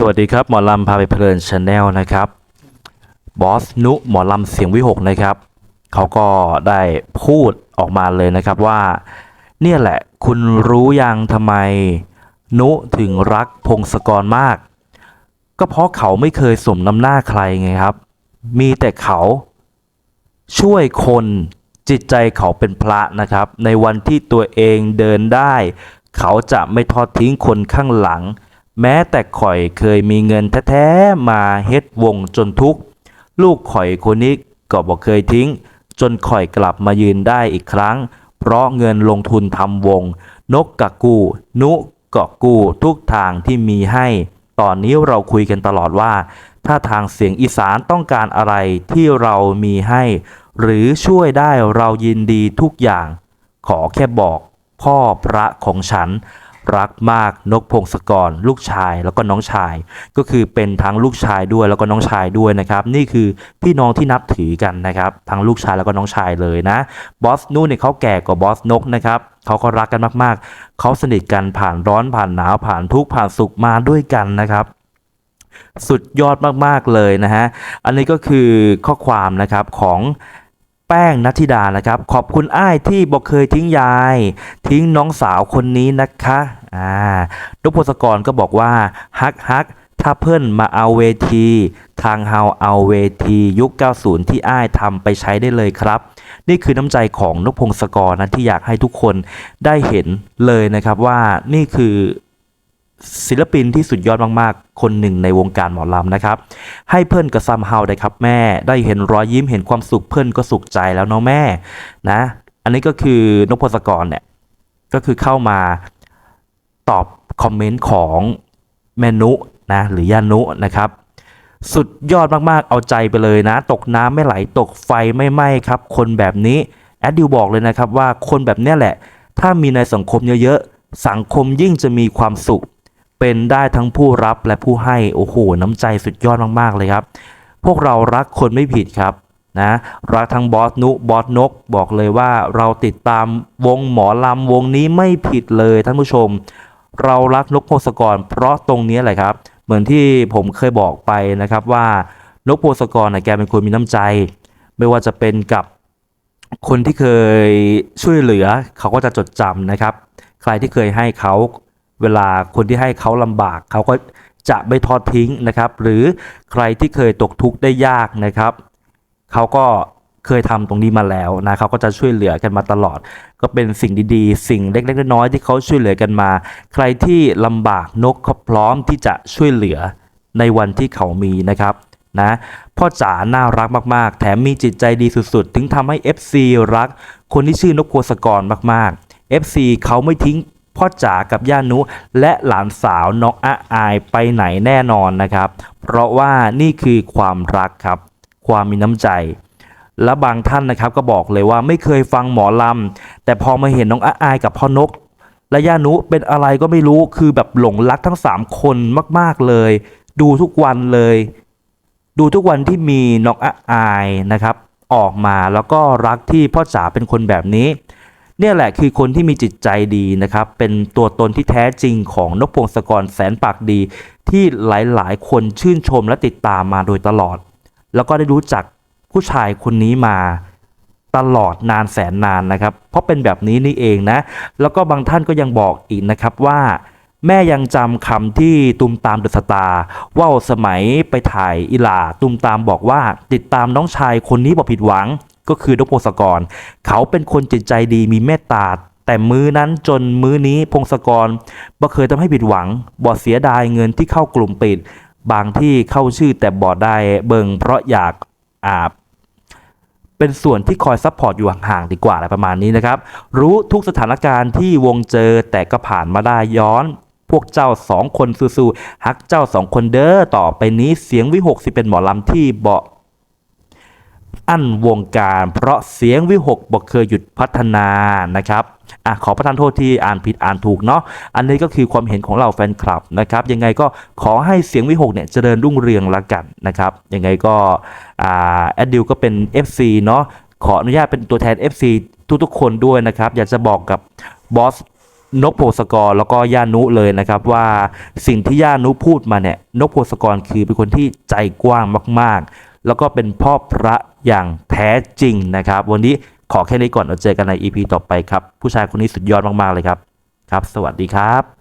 สวัสดีครับ หมอลำพาไปเพลินชาแนลนะครับบอสนุหมอลำเสียงวิหกนะครับเขาก็ได้พูดออกมาเลยนะครับว่า เนี่ยแหละคุณรู้ยังทำไม นุถึงรักพงศกรมาก ก็เพราะเขาไม่เคยสมน้ำหน้าใครไงครับ มีแต่เขาช่วยคนจิตใจเขาเป็นพระนะครับ ในวันที่ตัวเองเดินได้ เขาจะไม่ทอดทิ้งคนข้างหลัง แม้แต่ข่อยเคยมีเงินแท้ๆมาเฮ็ดวงจนทุกข์ลูกข่อยคนนี้ก็บอกเคยทิ้ง จนข่อยกลับมายืนได้อีกครั้ง เพราะเงินลงทุนทำวง นกกะกูนุกะกูทุกทางที่มีให้ ตอนนี้เราคุยกันตลอดว่า ถ้าทางเสียงอีสานต้องการอะไรที่เรามีให้ หรือช่วยได้เรายินดีทุกอย่าง ขอแค่บอกพ่อพระของฉัน รักมากนกพงศกร ลูกชายแล้วก็น้องชาย ก็คือเป็นทั้งลูกชายด้วยแล้วก็น้องชายด้วยนะครับ นี่คือพี่น้องที่นับถือกันนะครับ ทั้งลูกชายแล้วก็น้องชายเลยนะบอสนู่นเนี่ยเขาแก่กว่าบอสนกนะครับเขาก็รักกันมากๆ เขาสนิทกันผ่านร้อนผ่านหนาวผ่านทุกข์ผ่านสุขมาด้วยกันนะครับสุดยอดมาก ๆ เลยนะฮะ อันนี้ก็คือข้อความนะครับของ แป้งนัทธิดานะครับ ขอบคุณอ้ายที่บอกเคยทิ้งยาย ทิ้งน้องสาวคนนี้นะคะอ่านพพศกรก็บอกว่าฮักฮักถ้าเพื่อนมาเอาเวที ทางเฮาเอาเวที ยุค 90 ที่อ้ายทำไปใช้ได้เลยครับ นี่คือน้ำใจของนพพงศกรนะที่อยากให้ทุกคนได้เห็นเลยนะครับว่านี่คือ ศิลปินที่สุดยอดมากๆ คนหนึ่งในวงการหมอลำนะครับ ให้เพื่อนกับซัมเฮาได้ครับแม่ ได้เห็นรอยยิ้มเห็นความสุขเพื่อนก็สุขใจแล้วเนาะแม่นะ อันนี้ก็คือนพพศกรเนี่ยก็คือเข้ามาตอบคอมเมนต์ของแมนุนะหรือยานุนะครับ สุดยอดมากๆ เอาใจไปเลยนะ ตกน้ำไม่ไหลตกไฟไม่ไหม้ครับ คนแบบนี้แอดดิวบอกเลยนะครับว่าคนแบบนี้แหละ ถ้ามีในสังคมเยอะๆสังคมยิ่งจะมีความสุข เป็นได้ทั้งผู้รับและผู้ให้โอ้โหน้ำใจสุดยอดมากๆเลยครับ พวกเรารักคนไม่ผิดครับนะรักทั้งบอสนุบอสนก บอกเลยว่าเราติดตามวงหมอลำวงนี้ไม่ผิดเลยท่านผู้ชม เรารักนกโพศกร เพราะตรงนี้แหละครับ เหมือนที่ผมเคยบอกไปนะครับว่านกโพศกรนะแกเป็นคนมีน้ำใจ ไม่ว่าจะเป็นกับคนที่เคยช่วยเหลือ เขาก็จะจดจำนะครับ ใครที่เคยให้เขา เวลาคนที่ให้เขาลำบากเขาก็จะไม่ทอดทิ้งนะครับ หรือใครที่เคยตกทุกข์ได้ยากนะครับเขาก็เคยทำตรงนี้มาแล้วนะเขาก็จะช่วยเหลือกันมาตลอด ก็เป็นสิ่งดีๆ สิ่งเล็กๆน้อยๆที่เขาช่วยเหลือกันมา ใครที่ลำบากนกเขาพร้อมที่จะช่วยเหลือในวันที่เขามีนะครับนะพ่อจ๋าน่ารักมากๆ แถมมีจิตใจดีสุดๆ ถึงทำให้ FC รัก คนที่ชื่อนกโพสกรมากๆ FC เขาไม่ทิ้ง พ่อจ๋ากับย่านุ และหลานสาวน้องอาอายไปไหนแน่นอนนะครับ เพราะว่านี่คือความรักครับ ความมีน้ำใจ และบางท่านนะครับก็บอกเลยว่าไม่เคยฟังหมอลำ แต่พอมาเห็นน้องอาอายกับพ่อนก และย่านุเป็นอะไรก็ไม่รู้คือแบบหลงรักทั้ง 3 คนมากๆเลย ดูทุกวันเลย ดูทุกวันที่มีน้องอาอายนะครับ ออกมาแล้วก็รักที่พ่อจ๋าเป็นคนแบบนี้ เนี่ยแหละคือคนที่มีจิตใจดีนะครับ เป็นตัวตนที่แท้จริงของนกพงศกรแสนปากดี ที่หลายๆ คนชื่นชมและติดตามมาโดยตลอด แล้วก็ได้รู้จักผู้ชายคนนี้มาตลอดนานแสนนานนะครับ เพราะเป็นแบบนี้นี่เองนะ แล้วก็บางท่านก็ยังบอกอีกนะครับว่าแม่ยังจำคำที่ตุมตามเดอะสตาร์ว่าสมัยไปถ่ายอิหลาตุมตามบอกว่าติดตามน้องชายคนนี้บอกผิดหวัง ก็คือนกพงศกร เขาเป็นคนจิตใจดีมีเมตตา แต่มื้อนั้นจนมื้อนี้พงศกรบ่เคยทำให้ผิดหวังบ่เสียดายเงินที่เข้ากลุ่มปิด บางที่เข้าชื่อแต่บ่ได้เบิงเพราะอยากอาบเป็นส่วนที่คอยซัพพอร์ตอยู่ห่างๆดีกว่าอะไรประมาณนี้นะครับ รู้ทุกสถานการณ์ที่วงเจอแต่ก็ผ่านมาได้ย้อน พวกเจ้าสองคนสู้ๆฮักเจ้าสองคนเด้อต่อไปนี้เสียงวิหกสิเป็นหมอลำที่เบา อั้นวงการ เพราะเสียงวิหกบอกเคยหยุดพัฒนานะครับอะขอประทานโทษที่อ่านผิดอ่านถูกเนาะอันนี้ก็คือความเห็นของเราแฟนคลับนะครับ ยังไงก็ขอให้เสียงวิหกเนี่ยเจริญรุ่งเรืองละกันนะครับ ยังไงก็อ่าแอดดิวก็เป็น FC เนาะขออนุญาตเป็นตัวแทน FC ทุกๆคนด้วยนะครับ อยากจะบอกกับบอสนกโพงศกรแล้วก็ย่านุเลยนะครับว่าสิ่งที่ย่านุพูดมาเนี่ยนกโพงศกรคือเป็นคนที่ใจกว้างมากๆ แล้วก็เป็นพ่อพระอย่างแท้จริงนะครับ วันนี้ขอแค่นี้ก่อนเราเจอกันใน EP ต่อไปครับ ผู้ชายคนนี้สุดยอดมาก ๆ เลยครับ ครับ สวัสดีครับ